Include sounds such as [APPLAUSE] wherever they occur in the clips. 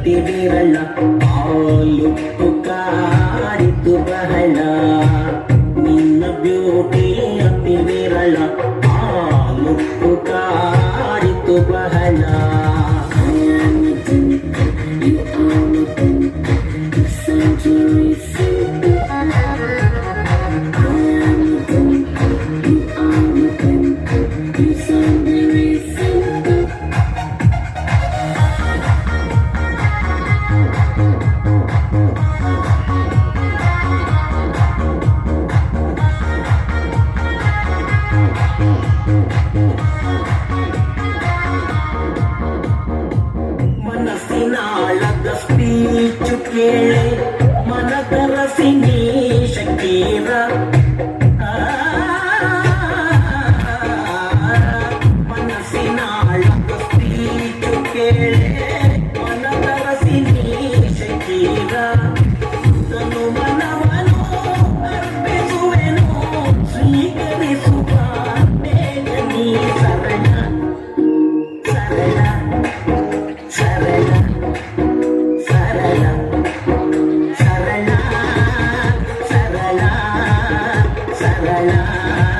ಸನಿಹಕ್ಕೆ ಬಾರೆ ಸರಳ ನಿನ್ನ ಬ್ಯೂಟಿ ಅತಿ ವಿರಳ ಆಲುಪ್ಪು ಕಾಡಿತು ಬಹಳ ನಿನ್ನ ಬ್ಯೂಟಿ ಅತಿ ವಿರಳ ಇನ್ನಾಳದ ಸ್ಪೀಚು ಕೇಳಿ ಮನ ಕರಸಿನ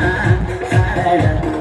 I'm [LAUGHS]